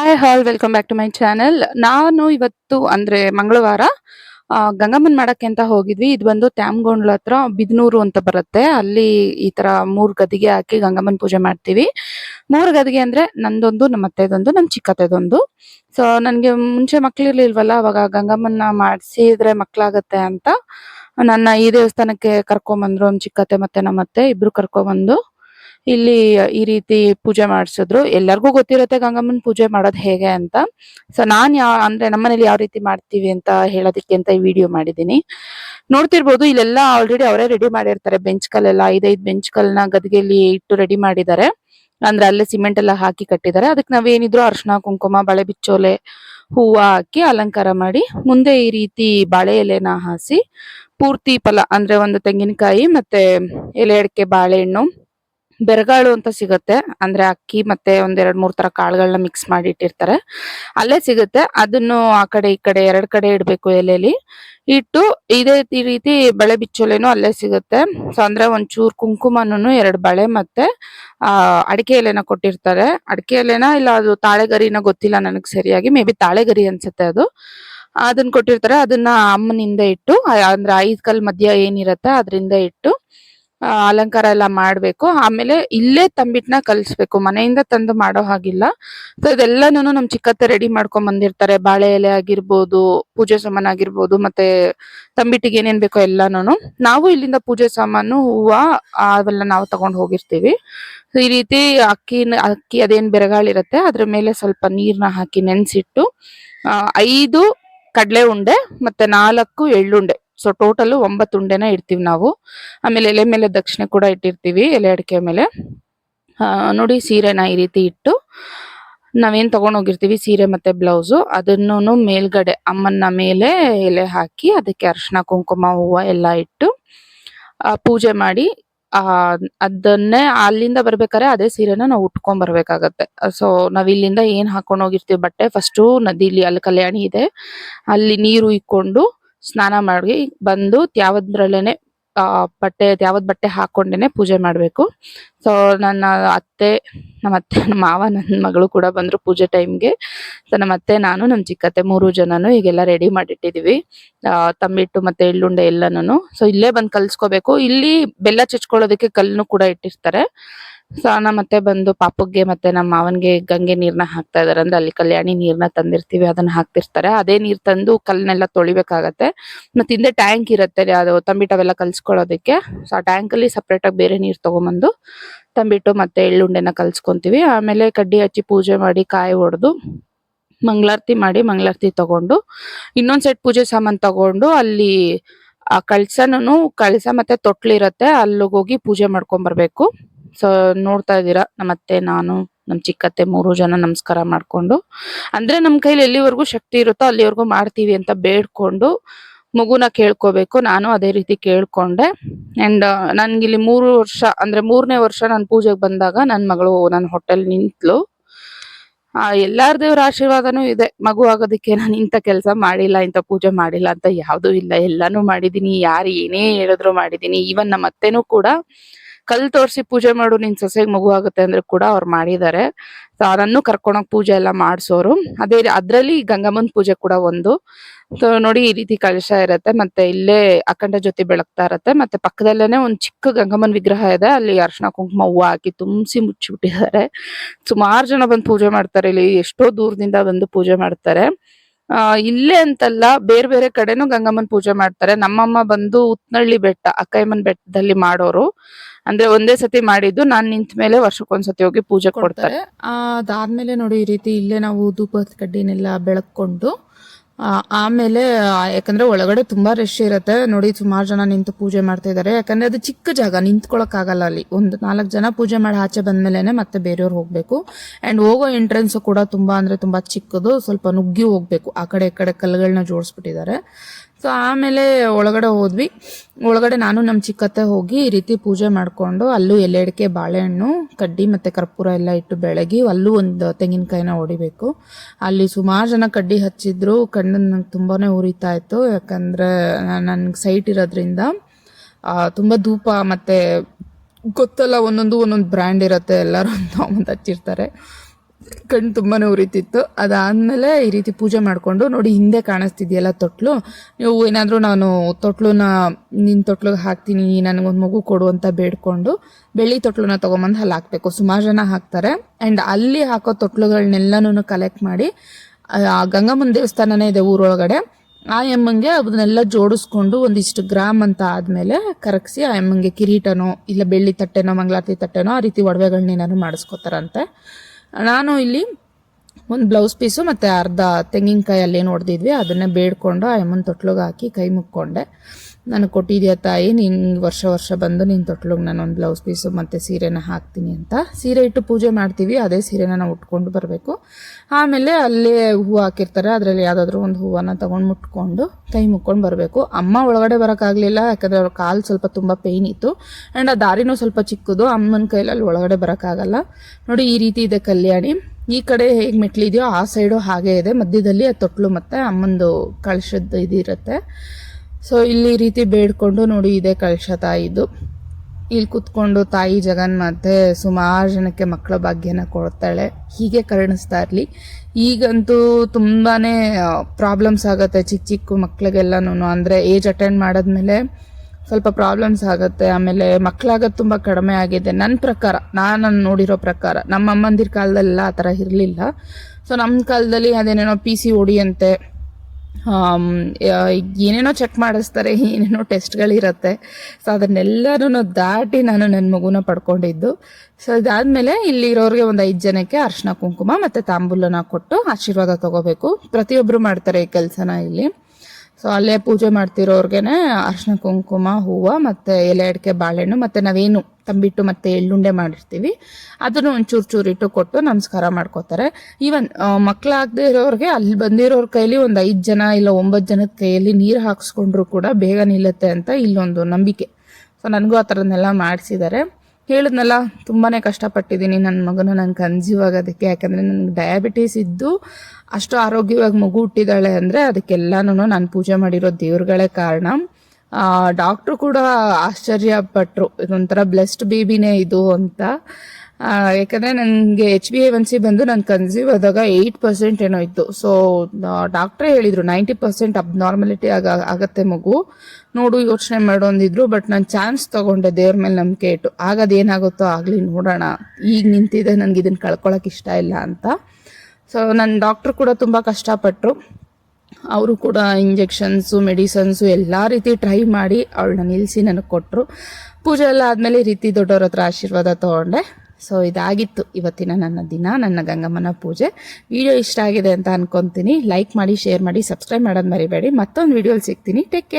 Hi all welcome back to my channel ನಾನು ಇವತ್ತು ಅಂದ್ರೆ ಮಂಗಳವಾರ ಗಂಗಮ್ಮನ್ ಮಾಡಕ್ಕೆ ಅಂತ ಹೋಗಿದ್ವಿ. ಇದು ಬಂದು ತ್ಯಾಮ್ಗೊಂಡ್ಲ ಹತ್ರ ಬಿದ್ನೂರು ಅಂತ ಬರುತ್ತೆ. ಅಲ್ಲಿ ಈ ತರ ಮೂರ್ ಗದಿಗೆ ಹಾಕಿ ಗಂಗಮ್ಮನ್ ಪೂಜೆ ಮಾಡ್ತೀವಿ. ಮೂರ್ ಗದಿಗೆ ಅಂದ್ರೆ ನಂದೊಂದು, ನಮ್ಮ ಅತ್ತೆದೊಂದು ನಮ್ ಚಿಕ್ಕತ್ತೆದೊಂದು. ಸೊ ನನ್ಗೆ ಮುಂಚೆ ಮಕ್ಳಿರ್ಲಿಲ್ವಲ್ಲ, ಅವಾಗ ಗಂಗಮ್ಮನ್ನ ಮಾಡಿಸಿದ್ರೆ ಮಕ್ಳಾಗತ್ತೆ ಅಂತ. ನನ್ನ ಈ ದೇವಸ್ಥಾನಕ್ಕೆ ಕರ್ಕೊಂಬಂದ್ರು, ನಮ್ಮ ಚಿಕ್ಕತ್ತೆ ಮತ್ತೆ ನಮ್ಮತ್ತೆ ಇಬ್ರು ಕರ್ಕೊಂಬಂದು. ಇಲ್ಲಿ ಈ ರೀತಿ ಪೂಜೆ ಮಾಡಿಸಿದ್ರು. ಎಲ್ಲರಿಗೂ ಗೊತ್ತಿರುತ್ತೆ ಗಂಗಮ್ಮನ ಪೂಜೆ ಮಾಡೋದು ಹೇಗೆ ಅಂತ. ಸೊ ನಾನ್ ಯಾವ ಅಂದ್ರೆ ನಮ್ಮನೇಲಿ ಯಾವ ರೀತಿ ಮಾಡ್ತೀವಿ ಅಂತ ಹೇಳೋದಕ್ಕೆ ಅಂತ ಈ ವಿಡಿಯೋ ಮಾಡಿದೀನಿ ನೋಡ್ತಿರ್ಬೋದು, ಇಲ್ಲೆಲ್ಲ ಆಲ್ರೆಡಿ ಅವರೇ ರೆಡಿ ಮಾಡಿರ್ತಾರೆ. ಬೆಂಚ್ ಕಲ್ಲೆಲ್ಲ ಐದೈದು ಬೆಂಚ್ ಕಲ್ನ ಗದ್ಗೆಲಿ ಇಟ್ಟು ರೆಡಿ ಮಾಡಿದ್ದಾರೆ. ಅಂದ್ರೆ ಅಲ್ಲೇ ಸಿಮೆಂಟ್ ಎಲ್ಲ ಹಾಕಿ ಕಟ್ಟಿದ್ದಾರೆ. ಅದಕ್ಕೆ ನಾವೇನಿದ್ರು ಅರ್ಶಿನ, ಕುಂಕುಮ, ಬಳೆ ಬಿಚ್ಚೋಲೆ, ಹೂವ ಹಾಕಿ ಅಲಂಕಾರ ಮಾಡಿ ಮುಂದೆ ಈ ರೀತಿ ಬಾಳೆ ಎಲೆನ ಹಾಸಿ ಪೂರ್ತಿ ಫಲ, ಅಂದ್ರೆ ಒಂದು ತೆಂಗಿನಕಾಯಿ ಮತ್ತೆ ಎಲೆ ಅಡಿಕೆ, ಬಾಳೆಹಣ್ಣು ಬೆರಗಾಳು ಅಂತ ಸಿಗುತ್ತೆ. ಅಂದ್ರೆ ಅಕ್ಕಿ ಮತ್ತೆ ಒಂದ್ ಎರಡ್ ಮೂರ್ ತರ ಕಾಳುಗಳನ್ನ ಮಿಕ್ಸ್ ಮಾಡಿ ಇಟ್ಟಿರ್ತಾರೆ. ಅಲ್ಲೇ ಸಿಗುತ್ತೆ. ಅದನ್ನು ಆ ಕಡೆ ಈ ಕಡೆ ಎರಡ್ ಕಡೆ ಇಡ್ಬೇಕು ಎಲೆಲಿ. ಇಟ್ಟು ಇದೇ ರೀತಿ ಬಳೆ ಬಿಚ್ಚೋಲೆನೂ ಅಲ್ಲೇ ಸಿಗುತ್ತೆ. ಸೊ ಅಂದ್ರೆ ಒಂಚೂರು ಕುಂಕುಮನೂ ಎರಡ್ ಬಳೆ ಮತ್ತೆ, ಆ, ಅಡಿಕೆ ಎಲೆನ ಕೊಟ್ಟಿರ್ತಾರೆ. ಅಡಿಕೆ ಎಲೆನ ಇಲ್ಲ ಅದು ತಾಳೆಗರಿನ ಗೊತ್ತಿಲ್ಲ ನನಗ್ ಸರಿಯಾಗಿ. ಮೇ ಬಿ ತಾಳೆಗರಿ ಅನ್ಸುತ್ತೆ ಅದು. ಅದನ್ನ ಕೊಟ್ಟಿರ್ತಾರೆ. ಅದನ್ನ ಅಮ್ಮನಿಂದ ಇಟ್ಟು ಅಂದ್ರೆ ಐದ್ ಕಲ್ ಮಧ್ಯ ಏನಿರತ್ತೆ ಅದರಿಂದ ಇಟ್ಟು ಅಲಂಕಾರ ಎಲ್ಲ ಮಾಡ್ಬೇಕು. ಆಮೇಲೆ ಇಲ್ಲೇ ತಂಬಿಟ್ನ ಕಲಿಸ್ಬೇಕು. ಮನೆಯಿಂದ ತಂದು ಮಾಡೋ ಹಾಗಿಲ್ಲ. ಸೊ ಇದೆಲ್ಲನೂ ನಮ್ ಚಿಕ್ಕತ್ತೆ ರೆಡಿ ಮಾಡ್ಕೊಂಡ್ ಬಂದಿರ್ತಾರೆ. ಬಾಳೆ ಎಲೆ ಆಗಿರ್ಬೋದು, ಪೂಜೆ ಸಾಮಾನ್ ಆಗಿರ್ಬೋದು, ಮತ್ತೆ ತಂಬಿಟ್ಟಿಗೆ ಏನೇನ್ ಬೇಕೋ ಎಲ್ಲಾನು ನಾವು ಇಲ್ಲಿಂದ ಪೂಜೆ ಸಾಮಾನು, ಹೂವ, ಅವೆಲ್ಲ ನಾವು ತಗೊಂಡ್ ಹೋಗಿರ್ತೀವಿ. ಈ ರೀತಿ ಅಕ್ಕಿನ, ಅಕ್ಕಿ ಅದೇನ್ ಬೆರಗಾಳಿರುತ್ತೆ, ಅದ್ರ ಮೇಲೆ ಸ್ವಲ್ಪ ನೀರ್ನ ಹಾಕಿ ನೆನ್ಸಿಟ್ಟು ಐದು ಕಡಲೆ ಉಂಡೆ, ಮತ್ತೆ ನಾಲ್ಕು ಎಳ್ಳುಂಡೆ. ಸೊ ಟೋಟಲ್ ಒಂಬತ್ತು ಉಂಡೆನ ಇಡ್ತೀವಿ ನಾವು. ಆಮೇಲೆ ಎಲೆ ಮೇಲೆ ದಕ್ಷಿಣೆ ಕೂಡ ಇಟ್ಟಿರ್ತೀವಿ, ಎಲೆ ಅಡಿಕೆ ಮೇಲೆ. ನೋಡಿ ಸೀರೆನ ಈ ರೀತಿ ಇಟ್ಟು ನಾವೇನ್ ತಗೊಂಡು ಹೋಗಿರ್ತೀವಿ, ಸೀರೆ ಮತ್ತೆ ಬ್ಲೌಸು. ಅದನ್ನು ಮೇಲ್ಗಡೆ, ಅಮ್ಮನ ಮೇಲೆ ಎಲೆ ಹಾಕಿ ಅದಕ್ಕೆ ಅರಿಶಿನ ಕುಂಕುಮ, ಹೂವು ಎಲ್ಲ ಇಟ್ಟು ಪೂಜೆ ಮಾಡಿ ಅದನ್ನೇ ಅಲ್ಲಿಂದ ಬರ್ಬೇಕಾದ್ರೆ ಅದೇ ಸೀರೆನ ನಾವು ಉಟ್ಕೊಂಡ್ ಬರ್ಬೇಕಾಗತ್ತೆ. ಸೊ ನಾವ್ ಇಲ್ಲಿಂದ ಏನ್ ಹಾಕೊಂಡು ಹೋಗಿರ್ತೀವಿ, ಬಟ್ಟೆ ಫಸ್ಟು ನದಿಲಿ ಅಲ್ಲಿ ಕಲ್ಯಾಣಿ ಇದೆ. ಅಲ್ಲಿ ನೀರು ಇಕ್ಕೊಂಡು ಸ್ನಾನ ಮಾಡಿ ಬಂದು ತ್ಯಾವದ್ರಲ್ಲೇನೆ, ಆ, ಬಟ್ಟೆ, ತ್ಯಾವದ್ ಬಟ್ಟೆ ಹಾಕೊಂಡೇನೆ ಪೂಜೆ ಮಾಡ್ಬೇಕು. ಸೊ ನನ್ನ ಅತ್ತೆ, ನಮ್ಮ ಅತ್ತೆ, ನಮ್ಮ ಮಾವ, ನನ್ನ ಮಗಳು ಕೂಡ ಬಂದ್ರು ಪೂಜೆ ಟೈಮ್ಗೆ. ಸೊ ನಮ್ಮ ಅತ್ತೆ, ನಾನು, ನಮ್ಮ ಚಿಕ್ಕತ್ತೆ ಮೂರು ಜನನು ಈಗೆಲ್ಲ ರೆಡಿ ಮಾಡಿಟ್ಟಿದೀವಿ. ತಂಬಿಟ್ಟು ಮತ್ತೆ ಎಳ್ಳುಂಡೆ ಎಲ್ಲಾನು ಸೊ ಇಲ್ಲೇ ಬಂದ್ ಕಲ್ಸ್ಕೋಬೇಕು. ಇಲ್ಲಿ ಬೆಲ್ಲ ಚಚ್ಕೊಳ್ಳೋದಕ್ಕೆ ಕಲ್ಲನ್ನು ಕೂಡ ಇಟ್ಟಿರ್ತಾರೆ. ಸೊ ಮತ್ತೆ ಬಂದು ಪಾಪುಗೆ ಮತ್ತೆ ನಮ್ಮ ಮಾವನ್ಗೆ ಗಂಗೆ ನೀರ್ನ ಹಾಕ್ತಾ ಇದಾರೆ. ಅಂದ್ರೆ ಅಲ್ಲಿ ಕಲ್ಯಾಣಿ ನೀರ್ನ ತಂದಿರ್ತೀವಿ, ಅದನ್ನ ಹಾಕ್ತಿರ್ತಾರೆ. ಅದೇ ನೀರ್ ತಂದು ಕಲ್ನೆಲ್ಲ ತೊಳಿಬೇಕಾಗತ್ತೆ. ಮತ್ತೆ ಹಿಂದೆ ಟ್ಯಾಂಕ್ ಇರುತ್ತೆ ಅದು ತಂಬಿಟ್ಟು ಅವೆಲ್ಲ ಕಲ್ಸ್ಕೊಳ್ಳೋದಕ್ಕೆ. ಸೊ ಆ ಟ್ಯಾಂಕ್ ಅಲ್ಲಿ ಸಪ್ರೇಟ್ ಆಗಿ ಬೇರೆ ನೀರ್ ತಗೊಂಬಂದು ತಂಬಿಟ್ಟು ಮತ್ತೆ ಎಳ್ಳುಂಡೆನ ಕಲ್ಸ್ಕೊಂತೀವಿ. ಆಮೇಲೆ ಕಡ್ಡಿ ಹಚ್ಚಿ ಪೂಜೆ ಮಾಡಿ ಕಾಯಿ ಹೊಡೆದು ಮಂಗಳಾರತಿ ಮಾಡಿ ಮಂಗಳಾರತಿ ತಗೊಂಡು, ಇನ್ನೊಂದ್ ಸೆಟ್ ಪೂಜೆ ಸಾಮಾನ್ ತಗೊಂಡು ಅಲ್ಲಿ ಆ ಕಳ್ಸನೂ ಕಳ್ಸ ಮತ್ತೆ ತೊಟ್ಲಿರತ್ತೆ ಅಲ್ಲಿಗೋಗಿ ಪೂಜೆ ಮಾಡ್ಕೊಂಡ್ ಬರ್ಬೇಕು ಸೊ ನೋಡ್ತಾ ಇದ್ದೀರಾ ನಮ್ಮ ಅತ್ತೆ ನಾನು, ನಮ್ ಚಿಕ್ಕತ್ತೆ ಮೂರು ಜನ ನಮಸ್ಕಾರ ಮಾಡ್ಕೊಂಡು. ಅಂದ್ರೆ ನಮ್ ಕೈಲಿ ಎಲ್ಲಿವರೆಗೂ ಶಕ್ತಿ ಇರುತ್ತೋ ಅಲ್ಲಿವರೆಗೂ ಮಾಡ್ತೀವಿ ಅಂತ ಬೇಡ್ಕೊಂಡು ಮಗುನ ಕೇಳ್ಕೋಬೇಕು. ನಾನು ಅದೇ ರೀತಿ ಕೇಳ್ಕೊಂಡೆ. ಅಂಡ್ ನನ್ಗೆ ಇಲ್ಲಿ ಮೂರು ವರ್ಷ, ಅಂದ್ರೆ ಮೂರನೇ ವರ್ಷ ನಾನು ಪೂಜೆಗೆ ಬಂದಾಗ ನನ್ ಮಗಳು ನನ್ನ ಹೋಟೆಲ್ ನಿಂತ್ಲು. ಆ, ಎಲ್ಲಾರ್ ದೇವ್ರ ಆಶೀರ್ವಾದನೂ ಇದೆ. ಮಗು ಆಗೋದಕ್ಕೆ ನಾನು ಇಂಥ ಕೆಲಸ ಮಾಡಿಲ್ಲ, ಇಂಥ ಪೂಜೆ ಮಾಡಿಲ್ಲ ಅಂತ ಯಾವುದೂ ಇಲ್ಲ. ಎಲ್ಲಾನು ಮಾಡಿದೀನಿ, ಯಾರು ಏನೇ ಹೇಳಿದ್ರು ಮಾಡಿದೀನಿ. ಈವನ್ ನಮ್ಮ ಅತ್ತೆನೂ ಕೂಡ ಕಲ್ ತೋರಿಸಿ ಪೂಜೆ ಮಾಡು, ನಿನ್ ಸೊಸೆಗೆ ಮಗು ಆಗುತ್ತೆ ಅಂದ್ರೆ ಕೂಡ ಅವ್ರು ಮಾಡಿದ್ದಾರೆ ಸೊ ಅದನ್ನು ಕರ್ಕೊಂಡೋಗ್ ಪೂಜೆ ಎಲ್ಲ ಮಾಡ್ಸೋರು. ಅದೇ ಅದ್ರಲ್ಲಿ ಗಂಗಮ್ಮನ್ ಪೂಜೆ ಕೂಡ ಒಂದು. ಸೊ ನೋಡಿ ಈ ರೀತಿ ಕಲಶ ಇರತ್ತೆ, ಮತ್ತೆ ಇಲ್ಲೇ ಅಖಂಡ ಜ್ಯೋತಿ ಬೆಳಗ್ತಾ ಇರತ್ತೆ, ಮತ್ತೆ ಪಕ್ಕದಲ್ಲೇನೆ ಒಂದ್ ಚಿಕ್ಕ ಗಂಗಮ್ಮನ್ ವಿಗ್ರಹ ಇದೆ, ಅಲ್ಲಿ ಅರ್ಶನ ಕುಂಕುಮ ಹೂವು ಹಾಕಿ ತುಂಬಿಸಿ ಮುಚ್ಚಿಬಿಟ್ಟಿದ್ದಾರೆ. ಸುಮಾರು ಜನ ಬಂದು ಪೂಜೆ ಮಾಡ್ತಾರೆ, ಇಲ್ಲಿ ಎಷ್ಟೋ ದೂರದಿಂದ ಬಂದು ಪೂಜೆ ಮಾಡ್ತಾರೆ. ಆ, ಇಲ್ಲೇ ಅಂತಲ್ಲ, ಬೇರೆ ಬೇರೆ ಕಡೆನೂ ಗಂಗಮ್ಮನ್ ಪೂಜೆ ಮಾಡ್ತಾರೆ. ನಮ್ಮಮ್ಮ ಬಂದು ಉತ್ನಳ್ಳಿ ಬೆಟ್ಟ ಅಕ್ಕಯ್ಯಮ್ಮನ್ ಬೆಟ್ಟದಲ್ಲಿ ಮಾಡೋರು. ಅಂದ್ರೆ ಒಂದೇ ಸತಿ ಮಾಡಿದ್ದು ನಾನ್ ನಿಂತ ಮೇಲೆ ವರ್ಷಕ್ಕೊಂದ್ಸತಿ ಹೋಗಿ ಪೂಜೆ ಕೊಡ್ತಾರೆ. ಅದಾದ್ಮೇಲೆ ನೋಡಿ ಈ ರೀತಿ ಇಲ್ಲೇ ನಾವು ಧೂಪದ ಕಡ್ಡಿನೆಲ್ಲ ಬೆಳಕೊಂಡು ಆಮೇಲೆ ಯಾಕಂದ್ರೆ ಒಳಗಡೆ ತುಂಬಾ ರಶ್ ಇರುತ್ತೆ. ನೋಡಿ ಸುಮಾರು ಜನ ನಿಂತು ಪೂಜೆ ಮಾಡ್ತಾ ಇದಾರೆ. ಯಾಕಂದ್ರೆ ಅದು ಚಿಕ್ಕ ಜಾಗ, ನಿಂತ್ಕೊಳಕ್ ಆಗಲ್ಲ ಅಲ್ಲಿ. ಒಂದು ನಾಲ್ಕು ಜನ ಪೂಜೆ ಮಾಡಿ ಆಚೆ ಬಂದ್ಮೇಲೆನೆ ಮತ್ತೆ ಬೇರೆಯವ್ರು ಹೋಗ್ಬೇಕು. ಅಂಡ್ ಹೋಗೋ ಎಂಟ್ರೆನ್ಸ್ ಕೂಡ ತುಂಬಾ ಅಂದ್ರೆ ತುಂಬಾ ಚಿಕ್ಕದು. ಸ್ವಲ್ಪ ನುಗ್ಗಿ ಹೋಗ್ಬೇಕು. ಆ ಕಡೆ, ಈ ಕಡೆ ಕಲ್ಲುಗಳನ್ನ ಜೋಡಿಸ್ಬಿಟ್ಟಿದ್ದಾರೆ. ಸೊ ಆಮೇಲೆ ಒಳಗಡೆ ಹೋದ್ವಿ. ಒಳಗಡೆ ನಾನು ನಮ್ಮ ಚಿಕ್ಕತ್ತೆ ಹೋಗಿ ಈ ರೀತಿ ಪೂಜೆ ಮಾಡಿಕೊಂಡು ಅಲ್ಲೂ ಎಲೆ ಅಡಿಕೆ ಬಾಳೆಹಣ್ಣು, ಕಡ್ಡಿ ಮತ್ತು ಕರ್ಪೂರ ಎಲ್ಲ ಇಟ್ಟು ಬೆಳಗಿ ಅಲ್ಲೂ ಒಂದು ತೆಂಗಿನಕಾಯಿನ ಹೊಡಿಬೇಕು. ಅಲ್ಲಿ ಸುಮಾರು ಜನ ಕಡ್ಡಿ ಹಚ್ಚಿದ್ರು. ಕಣ್ಣು ನಂಗೆ ತುಂಬಾ ಉರಿತಾ ಇತ್ತು. ಯಾಕಂದರೆ ನನಗೆ ಸೈಟ್ ಇರೋದ್ರಿಂದ ತುಂಬ ಧೂಪ ಮತ್ತು ಗೊತ್ತಲ್ಲ ಒಂದೊಂದು ಒಂದೊಂದು ಬ್ರ್ಯಾಂಡ್ ಇರುತ್ತೆ. ಎಲ್ಲರೂ ಒಂದು ಹಚ್ಚಿರ್ತಾರೆ. ಕಣ್ಣು ತುಂಬಾ ಉರಿತಿತ್ತು. ಅದಾದಮೇಲೆ ಈ ರೀತಿ ಪೂಜೆ ಮಾಡಿಕೊಂಡು ನೋಡಿ ಹಿಂದೆ ಕಾಣಿಸ್ತಿದೆಯಲ್ಲ ತೊಟ್ಲು. ನೀವು ಏನಾದರೂ ನಾನು ತೊಟ್ಲನ್ನ ನಿನ್ನ ತೊಟ್ಲಿಗೆ ಹಾಕ್ತೀನಿ, ನನಗೊಂದು ಮಗು ಕೊಡು ಅಂತ ಬೇಡ್ಕೊಂಡು ಬೆಳ್ಳಿ ತೊಟ್ಲನ್ನ ತೊಗೊಂಬಂದು ಅಲ್ಲಿ ಹಾಕಬೇಕು. ಸುಮಾರು ಜನ ಹಾಕ್ತಾರೆ. ಆ್ಯಂಡ್ ಅಲ್ಲಿ ಹಾಕೋ ತೊಟ್ಲುಗಳನ್ನೆಲ್ಲನೂ ಕಲೆಕ್ಟ್ ಮಾಡಿ, ಆ, ಗಂಗಮ್ಮನ ದೇವಸ್ಥಾನನೇ ಇದೆ ಊರೊಳಗಡೆ. ಆ ಎಮ್ಮಂಗೆ ಅದನ್ನೆಲ್ಲ ಜೋಡಿಸ್ಕೊಂಡು ಒಂದಿಷ್ಟು ಗ್ರಾಮ್ ಅಂತ ಆದಮೇಲೆ ಕರಗಿಸಿ ಆ ಎಮ್ಮಂಗೆ ಕಿರೀಟನೋ, ಇಲ್ಲ ಬೆಳ್ಳಿ ತಟ್ಟೆನೋ, ಮಂಗಳಾರತಿ ತಟ್ಟೆನೋ ಆ ರೀತಿ ಒಡವೆಗಳನ್ನೇನಾದ್ರು ಮಾಡಿಸ್ಕೊತಾರಂತೆ. ನಾನು ಇಲ್ಲಿ ಒಂದು ಬ್ಲೌಸ್ ಪೀಸು ಮತ್ತು ಅರ್ಧ ತೆಂಗಿನಕಾಯಿ ಅಲ್ಲೇನು ಹೊಡೆದಿದ್ವಿ ಅದನ್ನೇ ಬೇಡ್ಕೊಂಡು ಅಮ್ಮನ ತೊಟ್ಲಿಗೆ ಹಾಕಿ ಕೈ ಮುಕ್ಕೊಂಡೆ ನನಗೆ ಕೊಟ್ಟಿದ್ಯಾ ತಾಯಿ, ನೀನು ವರ್ಷ ವರ್ಷ ಬಂದು ನಿನ್ನ ತೊಟ್ಲಿಗೆ ನಾನು ಒಂದು ಬ್ಲೌಸ್ ಪೀಸು ಮತ್ತು ಸೀರೆನ ಹಾಕ್ತೀನಿ ಅಂತ. ಸೀರೆ ಇಟ್ಟು ಪೂಜೆ ಮಾಡ್ತೀವಿ, ಅದೇ ಸೀರೆನ ನಾವು ಉಟ್ಕೊಂಡು ಬರಬೇಕು. ಆಮೇಲೆ ಅಲ್ಲೇ ಹೂವು ಹಾಕಿರ್ತಾರೆ, ಅದರಲ್ಲಿ ಯಾವುದಾದ್ರೂ ಒಂದು ಹೂವನ್ನ ತೊಗೊಂಡು ಮುಟ್ಕೊಂಡು ಕೈ ಮುಕ್ಕೊಂಡು ಬರಬೇಕು. ಅಮ್ಮ ಒಳಗಡೆ ಬರೋಕ್ಕಾಗಲಿಲ್ಲ, ಯಾಕಂದರೆ ಅವ್ರ ಕಾಲು ಸ್ವಲ್ಪ ತುಂಬ ಪೇಯ್ನ್ ಇತ್ತು. ಆ್ಯಂಡ್ ಆ ದಾರಿನೂ ಸ್ವಲ್ಪ ಚಿಕ್ಕದು, ಅಮ್ಮನ ಕೈಲಲ್ಲಿ ಒಳಗಡೆ ಬರೋಕ್ಕಾಗಲ್ಲ. ನೋಡಿ ಈ ರೀತಿ ಇದೆ ಕಲ್ಯಾಣಿ. ಈ ಕಡೆ ಹೇಗೆ ಮೆಟ್ಲಿದೆಯೋ ಆ ಸೈಡು ಹಾಗೆ ಇದೆ. ಮಧ್ಯದಲ್ಲಿ ಆ ತೊಟ್ಲು ಮತ್ತು ಅಮ್ಮಂದು ಕಳಶದ ಇದಿರುತ್ತೆ ಸೊ ಇಲ್ಲಿ ರೀತಿ ಬೇಡ್ಕೊಂಡು ನೋಡಿ ಇದೆ ಕಳಶ ತಾಯಿದು. ಇಲ್ಲಿ ಕುತ್ಕೊಂಡು ತಾಯಿ ಜಗನ್ ಮತ್ತೆ ಸುಮಾರು ಜನಕ್ಕೆ ಮಕ್ಕಳ ಭಾಗ್ಯನ ಕೊಡ್ತಾಳೆ. ಹೀಗೆ ಕರುಣಿಸ್ತಾ ಇರಲಿ. ಈಗಂತೂ ತುಂಬಾ ಪ್ರಾಬ್ಲಮ್ಸ್ ಆಗುತ್ತೆ ಚಿಕ್ಕ ಚಿಕ್ಕ ಮಕ್ಕಳಿಗೆಲ್ಲನೂ ಅಂದರೆ ಏಜ್ ಅಟೆಂಡ್ ಮಾಡಿದ್ಮೇಲೆ ಸ್ವಲ್ಪ ಪ್ರಾಬ್ಲಮ್ಸ್ ಆಗುತ್ತೆ, ಆಮೇಲೆ ಮಕ್ಕಳಾಗೋದು ತುಂಬ ಕಡಿಮೆ ಆಗಿದೆ. ನನ್ನ ಪ್ರಕಾರ ನಾನು ನೋಡಿರೋ ಪ್ರಕಾರ, ನಮ್ಮ ಅಮ್ಮಂದಿರ ಕಾಲದಲ್ಲೆಲ್ಲ ಆ ಥರ ಇರಲಿಲ್ಲ. ಸೊ ನಮ್ಮ ಕಾಲದಲ್ಲಿ ಅದೇನೇನೋ ಪಿ ಸಿ ಒಡಿಯಂತೆ ಏನೇನೋ ಚೆಕ್ ಮಾಡಿಸ್ತಾರೆ, ಏನೇನೋ ಟೆಸ್ಟ್ಗಳಿರುತ್ತೆ ಸೊ ಅದನ್ನೆಲ್ಲರೂ ದಾಟಿ ನಾನು ನನ್ನ ಮಗುನ ಪಡ್ಕೊಂಡಿದ್ದು. ಸೊ ಇದಾದಮೇಲೆ ಇಲ್ಲಿರೋರಿಗೆ ಒಂದು ಐದು ಜನಕ್ಕೆ ಅರ್ಶಿನ ಕುಂಕುಮ ಮತ್ತು ತಾಂಬೂಲನ ಕೊಟ್ಟು ಆಶೀರ್ವಾದ ತಗೋಬೇಕು. ಪ್ರತಿಯೊಬ್ಬರು ಮಾಡ್ತಾರೆ ಈ ಕೆಲಸನ ಇಲ್ಲಿ. ಸೊ ಅಲ್ಲೇ ಪೂಜೆ ಮಾಡ್ತಿರೋರ್ಗೆ ಅರ್ಶಿನ ಕುಂಕುಮ, ಹೂವು ಮತ್ತು ಎಲೆ ಅಡಿಕೆ, ಬಾಳೆಹಣ್ಣು ಮತ್ತು ನಾವೇನು ತಂಬಿಟ್ಟು ಮತ್ತು ಎಳ್ಳುಂಡೆ ಮಾಡಿರ್ತೀವಿ. ಅದನ್ನು ಒಂಚೂರು ಚೂರಿಟ್ಟು ಕೊಟ್ಟು ನಮಸ್ಕಾರ ಮಾಡ್ಕೋತಾರೆ. ಈವನ್ ಮಕ್ಕಳಾಗದೇ ಇರೋರಿಗೆ ಅಲ್ಲಿ ಬಂದಿರೋರ ಕೈಲಿ ಒಂದು ಐದು ಜನ ಇಲ್ಲ ಒಂಬತ್ತು ಜನದ ಕೈಯಲ್ಲಿ ನೀರು ಹಾಕ್ಸ್ಕೊಂಡ್ರು ಕೂಡ ಬೇಗ ನಿಲ್ಲುತ್ತೆ ಅಂತ ಇಲ್ಲೊಂದು ನಂಬಿಕೆ. ಸೊ ನನಗೂ ಆ ಥರನ್ನೆಲ್ಲ ಮಾಡಿಸಿದ್ದಾರೆ. ಹೇಳಿದ್ನಲ್ಲ ತುಂಬಾ ಕಷ್ಟಪಟ್ಟಿದ್ದೀನಿ ನನ್ನ ಮಗನ ನಾನು ಕನ್ಸೀವ್ ಆಗೋದಕ್ಕೆ ಯಾಕಂದರೆ ನನಗೆ ಡಯಾಬಿಟೀಸ್ ಇದ್ದು ಅಷ್ಟು ಆರೋಗ್ಯವಾಗಿ ಮಗು ಹುಟ್ಟಿದಾಳೆ ಅಂದರೆ ಅದಕ್ಕೆಲ್ಲನೂ ನಾನು ಪೂಜೆ ಮಾಡಿರೋ ದೇವ್ರುಗಳೇ ಕಾರಣ. ಡಾಕ್ಟ್ರು ಕೂಡ ಆಶ್ಚರ್ಯಪಟ್ಟರು ಇದೊಂಥರ ಬ್ಲೆಸ್ಡ್ ಬೇಬಿನೇ ಇದು ಅಂತ. ಯಾಕಂದ್ರೆ ನನಗೆ H B A one C ಬಂದು ನಾನು ಕನ್ಸೀವ್ ಆದಾಗ ಏಯ್ಟ್ ಪರ್ಸೆಂಟ್ ಏನೋ ಇತ್ತು. ಸೊ ಡಾಕ್ಟ್ರೇ ಹೇಳಿದ್ರು ನೈಂಟಿ ಪರ್ಸೆಂಟ್ ಅಬ್ನಾರ್ಮಲಿಟಿ ಆಗ, ಆಗತ್ತೆ ಮಗು. ನೋಡು, ಯೋಚನೆ ಮಾಡು ಅಂದಿದ್ರು ಬಟ್ ನಾನು ಚಾನ್ಸ್ ತಗೊಂಡೆ ದೇವ್ರ ಮೇಲೆ ನಂಬಿಕೆ ಇಟ್ಟು. ಆಗ ಅದೇನಾಗುತ್ತೋ ಆಗಲಿ, ನೋಡೋಣ. ಈಗ ನಿಂತಿದೆ ನನಗೆ ಇದನ್ನು ಕಳ್ಕೊಳಕ್ಕೆ ಇಷ್ಟ ಇಲ್ಲ ಅಂತ. ಸೊ ನನ್ನ ಡಾಕ್ಟ್ರು ಕೂಡ ತುಂಬ ಕಷ್ಟಪಟ್ಟರು ಅವರು ಕೂಡ ಇಂಜೆಕ್ಷನ್ಸು ಮೆಡಿಸನ್ಸು ಎಲ್ಲ ರೀತಿ ಟ್ರೈ ಮಾಡಿ ಅವಳನ್ನ ನಿಲ್ಲಿಸಿ ನನಗೆ ಕೊಟ್ಟರು ಪೂಜೆ ಎಲ್ಲ ಆದಮೇಲೆ ರೀತಿ ದೊಡ್ಡವ್ರ ಹತ್ರ ಆಶೀರ್ವಾದ ತೊಗೊಂಡೆ. ಸೊ ಇದಾಗಿತ್ತು ಇವತ್ತಿನ ನನ್ನ ದಿನ, ನನ್ನ ಗಂಗಮ್ಮನ ಪೂಜೆ. ವಿಡಿಯೋ ಇಷ್ಟ ಆಗಿದೆ ಅಂತ ಅನ್ಕೊಂತೀನಿ. ಲೈಕ್ ಮಾಡಿ ಶೇರ್ ಮಾಡಿ ಸಬ್ಸ್ಕ್ರೈಬ್ ಮಾಡೋದು ಮರಿಬೇಡಿ. ಮತ್ತೊಂದು ವಿಡಿಯೋಲಿ ಸಿಗ್ತೀನಿ. Take care